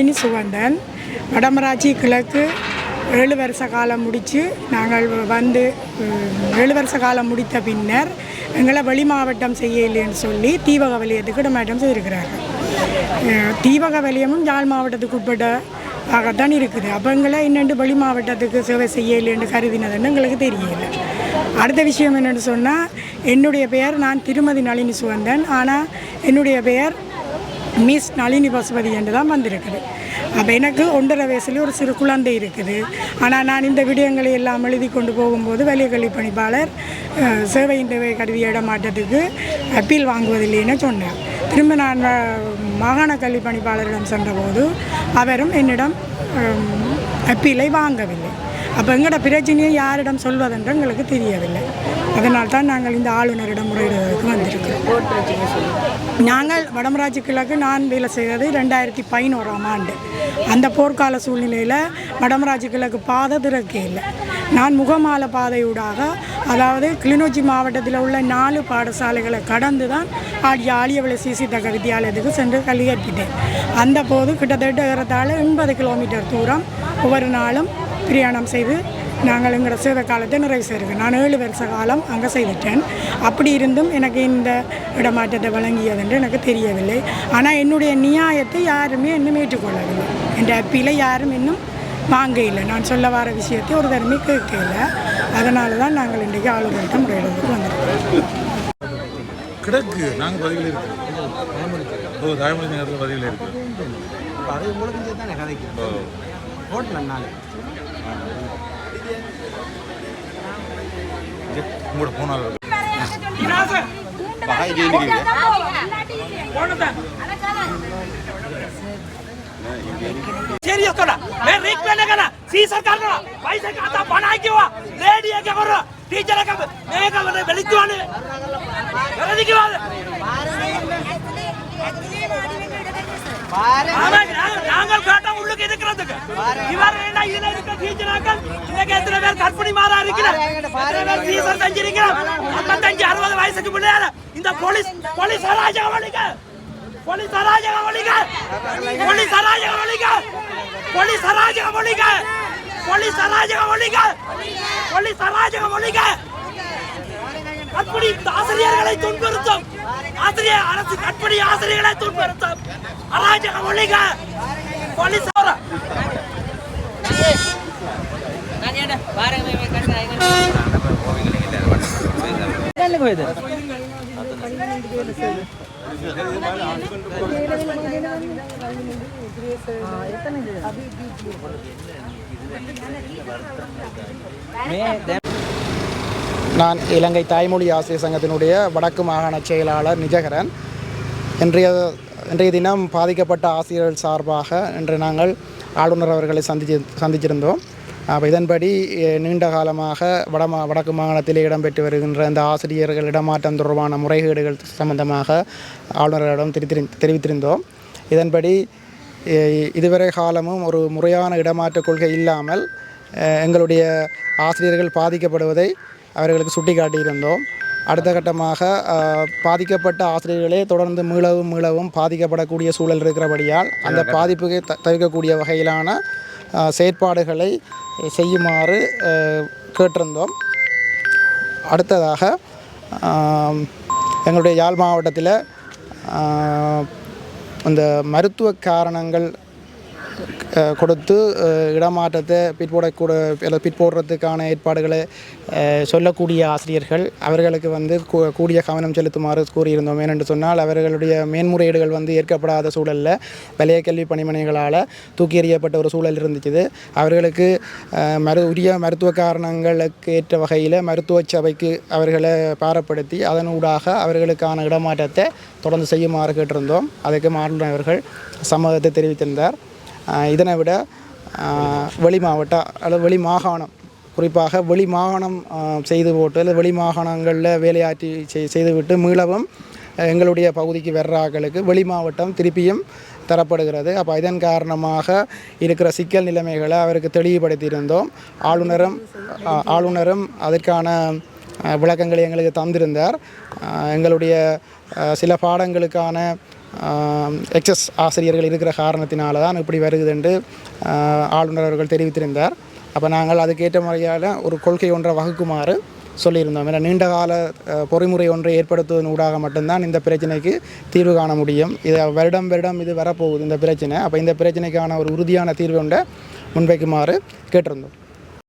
இனி சுகந்தன். வடமராட்சி கிழக்கு ஏழு வருஷ காலம் முடித்து நாங்கள் வந்து ஏழு வருஷ காலம் முடித்த பின்னர் எங்களை வெளி மாவட்டம் செய்யலைன்னு சொல்லி தீபக வலயத்துக்கு இடமாற்றம் செய்திருக்கிறார்கள். தீபக வலியமும் வலயமும் யாழ் மாவட்டத்துக்கு உட்பட்ட ஆகத்தான் இருக்குது. அப்போ எங்களை இன்னெண்டு வெளி மாவட்டத்துக்கு சேவை செய்யலைன்னு கருதினதுன்னு எங்களுக்கு தெரியல. அடுத்த விஷயம் என்னென்னு சொன்னால் என்னுடைய பெயர் நான் திருமதி நளினி சுகந்தன். ஆனால் என்னுடைய பெயர் மிஸ் நளினி பசுபதி என்று தான் வந்திருக்குது. அப்போ எனக்கு ஒன்றரை வயசுலேயே ஒரு சிறு குழந்தை இருக்குது. ஆனால் நான் இந்த விடயங்களை எல்லாம் எழுதி கொண்டு போகும்போது வலிய கல்வி பணிப்பாளர் சேவை சேவையின் கருவி இடமாட்டத்துக்கு அப்பீல் வாங்குவதில்லைன்னு சொன்னார். திரும்ப நான் மாகாண கல்வி பணிப்பாளரிடம் சென்றபோது அவரும் என்னிடம் அப்பீலை வாங்கவில்லை. அப்போ எங்களோட பிரச்சனையை யாரிடம் சொல்வதென்று எங்களுக்கு தெரியவில்லை. அதனால் தான் நாங்கள் இந்த ஆளுநரிடம் முறையிடுவதற்கு வந்திருக்கிறோம். நாங்கள் வடமராஜ் கிழக்கு நான் வேலை செய்தது ரெண்டாயிரத்தி பதினோராம் ஆண்டு. அந்த போர்க்கால சூழ்நிலையில் வடமராஜ் கிழக்கு பாதை திறக்கே இல்லை. நான் முகமால பாதையூடாக அதாவது கிளிநொச்சி மாவட்டத்தில் உள்ள நாலு பாடசாலைகளை கடந்து தான் ஆடிய ஆலியவளை சிசி தக வித்தியாலயத்துக்கு சென்று கல்வி கற்பித்தேன். அந்த போது கிட்டத்தட்ட ஏறத்தாழ எண்பது கிலோமீட்டர் தூரம் ஒவ்வொரு நாளும் பிரயாணம் செய்து நாங்கள் எங்களோட சேவை காலத்தை நிறைவு செய்திருக்கோம் நான் ஏழு வருஷ காலம் அங்கே செய்துட்டேன். அப்படி இருந்தும் எனக்கு இந்த இடமாற்றத்தை வழங்கியது என்று எனக்கு தெரியவில்லை. ஆனால் என்னுடைய நியாயத்தை யாருமே இன்னும் ஏற்றுக்கொள்ளவில்லை. என் அப்பீலை யாரும் இன்னும் வாங்க இல்லை நான் சொல்ல வர விஷயத்தை ஒரு தடவை கேட்கல அதனால தான் நாங்கள் இன்றைக்கு ஆளுநர்கிட்ட முறையிடுறதுக்கு வந்திருக்கோம். கிடக்கு நாங்கள் பதிவில் இருக்கு ஓ தாய்மொழி நேரத்தில் பதிவில் இருக்கு அது உங்களுக்கு தானே கதைக்கு. ஓ. ஹோட்டல் நாளை உங்களோட போனால் सीरियस करा मैं रिक पे नहीं करना सी सरकार करा पैसे का आता बनाए क्यों लेडी है क्या करो टीचर का मैं का बोले बेलित वाले करे की बात ஆமா நாங்கள் கேட்டா உள்ளுக்கு இருக்கிறதுக்கு இவர் என்ன இதுல இருக்க டீச்சராக்கள் இன்னைக்கு எத்தனை பேர் கற்பனை மாறா இருக்கிறார்? எத்தனை பேர் சீசர் செஞ்சிருக்கிறார்? ஐம்பத்தஞ்சு அறுபது வயசுக்கு பிள்ளையார இந்த போலீஸ் போலீஸ் அராஜகம் ஒழிக்க போலீஸ் அராஜகம் ஒழிக்க போலீஸ் அராஜகம் ஒழிக்க போலீஸ் அராஜகம் போலீஸ் அராஜகம் ஒழிக்க போலீஸ் அராஜகம் ஒழிக்க கற்படி ஆசிரியர்களை துன்புறுத்தும். ஆசிரியர் அரசு கற்படி ஆசிரியர்களை துன்புறுத்தும். அராஜகம் ஒழிக போலீஸ் நான் இலங்கை தாய்மொழி ஆசிரியர் சங்கத்தினுடைய வடக்கு மாகாண செயலாளர் நிஜகரன். இன்றைய இன்றைய தினம் பாதிக்கப்பட்ட ஆசிரியர்கள் சார்பாக இன்று நாங்கள் ஆளுநர் அவர்களை சந்திச்சு சந்திச்சிருந்தோம். அப்போ இதன்படி நீண்ட காலமாக வடமா வடக்கு மாகாணத்திலே இடம்பெற்று வருகின்ற இந்த ஆசிரியர்கள் இடமாற்றம் தொடர்பான முறைகேடுகள் சம்பந்தமாக ஆளுநரிடம் தெரிவித்திரு தெரிவித்திருந்தோம். இதன்படி இதுவரை காலமும் ஒரு முறையான இடமாற்ற கொள்கை இல்லாமல் எங்களுடைய ஆசிரியர்கள் பாதிக்கப்படுவதை அவர்களுக்கு சுட்டிக்காட்டியிருந்தோம். அடுத்த கட்டமாக பாதிக்கப்பட்ட ஆசிரியர்களே தொடர்ந்து மீளவும் மீளவும் பாதிக்கப்படக்கூடிய சூழல் இருக்கிறபடியால் அந்த பாதிப்புகளை த தவிர்க்கக்கூடிய வகையிலான செயற்பாடுகளை செய்யுமாறு கேட்டிருந்தோம். அடுத்ததாக எங்களுடைய யாழ் மாவட்டத்தில் இந்த மருத்துவ காரணங்கள் கொடுத்து இடமாற்றத்தை பிற்போடக்கூட பிற்போடுறதுக்கான ஏற்பாடுகளை சொல்லக்கூடிய ஆசிரியர்கள் அவர்களுக்கு வந்து கூ- கூடிய கவனம் செலுத்துமாறு கூறியிருந்தோம். ஏனென்று சொன்னால் அவர்களுடைய மேன்முறையீடுகள் வந்து ஏற்கப்படாத சூழலில் வலைய கல்வி பணிமனைகளால் தூக்கி எறியப்பட்ட ஒரு சூழல் இருந்துச்சு அவர்களுக்கு மரு உரிய மருத்துவ காரணங்களுக்கு ஏற்ற வகையில் மருத்துவ சபைக்கு அவர்களை பாரப்படுத்தி அதனூடாக அவர்களுக்கான இடமாற்றத்தை தொடர்ந்து செய்யுமாறு கேட்டிருந்தோம். அதுக்கு மாறுடன் அவர்கள் சம்மதத்தை தெரிவித்திருந்தார். இதனை விட வெளி மாவட்ட அல்லது வெளி மாகாணம் குறிப்பாக வெளி மாகாணம் செய்து போட்டு அல்லது வெளி மாகாணங்களில் வேலையாற்றி செய் செய்துவிட்டு மீளவும் எங்களுடைய பகுதிக்கு வர்ற வெளி மாவட்டம் திருப்பியும் தரப்படுகிறது. அப்போ இதன் காரணமாக இருக்கிற சிக்கல் நிலைமைகளை அவருக்கு தெளிவுபடுத்தியிருந்தோம். ஆளுநரும் ஆளுநரும் அதற்கான விளக்கங்களை எங்களுக்கு தந்திருந்தார். எங்களுடைய சில பாடங்களுக்கான எக்ஸஸ் ஆசிரியர்கள் இருக்கிற காரணத்தினால தான் இப்படி வருகுது என்று ஆளுநர் அவர்கள் தெரிவித்திருந்தார். அப்போ நாங்கள் அதுக்கேற்ற முறையால் ஒரு கொள்கை ஒன்றை வகுக்குமாறு சொல்லியிருந்தோம். ஏன்னா நீண்ட கால பொறிமுறை ஒன்றை ஏற்படுத்துவதன் ஊடாக மட்டும்தான் இந்த பிரச்சனைக்கு தீர்வு காண முடியும். இது வருடம் வருடம் இது வரப்போகுது இந்த பிரச்சனை. அப்போ இந்த பிரச்சனைக்கான ஒரு உறுதியான தீர்வு ஒன்றை முன்வைக்குமாறு கேட்டிருந்தோம்.